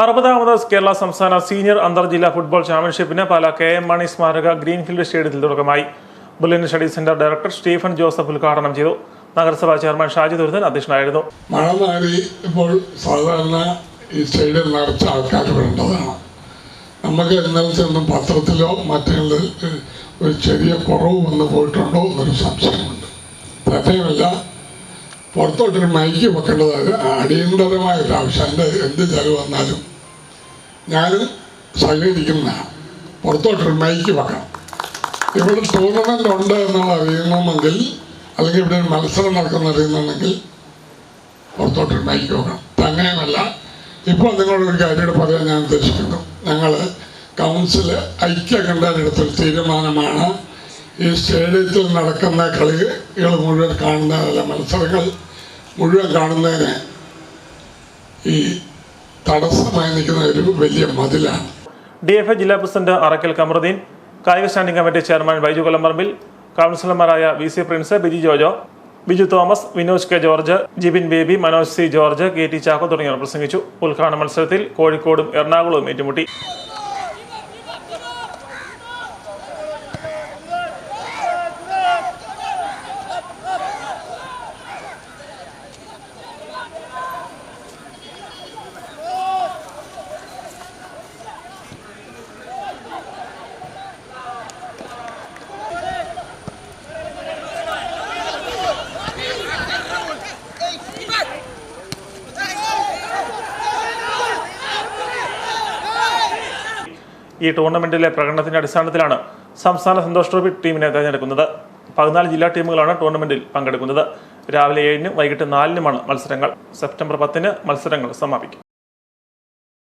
അറുപതാമത് കേരള സംസ്ഥാന സീനിയർ അന്തർ ജില്ലാ ഫുട്ബോൾ ചാമ്പ്യൻഷിപ്പിന് പാല കെ എം മണി സ്മാരക ഗ്രീൻഫീൽഡ് സ്റ്റേഡിയത്തിൽ തുടക്കമായി. ബുലിൻ study centre director Stephen Joseph ഉദ്ഘാടനം ചെയ്തു. നഗരസഭാ ചെയർമാൻ ഷാജി ദുരിതൻ അധ്യക്ഷനായിരുന്നു. മഴ മാറി ഇപ്പോൾ സാധാരണ ഈ സ്റ്റേഡിയം നിറച്ച ആൾക്കാർ വേണ്ടതാണ് നമുക്ക് ഇന്നലത്തെ ഒന്നും പത്രത്തിലോ മറ്റുള്ള ഒരു ചെറിയ കുറവ് വന്നു പോയിട്ടുണ്ടോ എന്നൊരു സംശയമുണ്ട്. തന്നെയുമല്ല പുറത്തോട്ടൊരു മൈക്ക് വെക്കേണ്ടത് അടിയന്തരമായ ഒരു ആവശ്യം. എന്റെ എന്ത് ചെലവ് വന്നാലും ഞാൻ സഹകരിക്കുന്നതാണ് പുറത്തോട്ടൊരു മൈക്ക് വെക്കണം. ഇവിടെ ടൂർണമെന്റ് ഉണ്ട് എന്നുള്ളത് അറിയണമെങ്കിൽ അല്ലെങ്കിൽ ഇവിടെ ഒരു മത്സരം നടക്കുന്ന അറിയുന്നുണ്ടെങ്കിൽ പുറത്തോട്ടൊരു മൈക്ക് വെക്കണം. തന്നെയുമല്ല ഇപ്പോൾ നിങ്ങളൊരു കാര്യം പറയാൻ ഞാൻ ഉദ്ദേശിക്കുന്നു. ഞങ്ങൾ കൗൺസിൽ ഐക്യകണ്ഠാനെടുത്തൊരു തീരുമാനമാണ് ഈ സ്റ്റേഡിയത്തിൽ നടക്കുന്ന കളികൾ മുഴുവൻ കാണുന്നതല്ല മത്സരങ്ങൾ മുഴുവൻ കാണുന്നതിന് ഈ തടസ്സമായി നിൽക്കുന്ന ഒരു വലിയ മതിലാണ്. ഡി എഫ് എ ജില്ലാ പ്രസിഡന്റ് അറക്കൽ കമറുദ്ദീൻ കായിക standing committee chairman Baiju Kollamparambil കൗൺസിലർമാരായ V C Prince Biji Jojo Biju Thomas Vinoj K George Jibin Baby Manoj C George K T Chacko തുടങ്ങിയവർ പ്രസംഗിച്ചു. ഉദ്ഘാടന മത്സരത്തിൽ കോഴിക്കോടും എറണാകുളവും ഏറ്റുമുട്ടി. ഈ ടൂർണമെന്റിലെ പ്രകടനത്തിന്റെ അടിസ്ഥാനത്തിലാണ് സംസ്ഥാന സന്തോഷ് ട്രോഫി ടീമിനെ തെരഞ്ഞെടുക്കുന്നത്. പതിനാല് ജില്ലാ ടീമുകളാണ് ടൂർണമെന്റിൽ പങ്കെടുക്കുന്നത്. രാവിലെ ഏഴിനും വൈകിട്ട് നാലിനുമാണ് മത്സരങ്ങൾ. സെപ്റ്റംബർ പത്തിന് മത്സരങ്ങൾ സമാപിക്കും.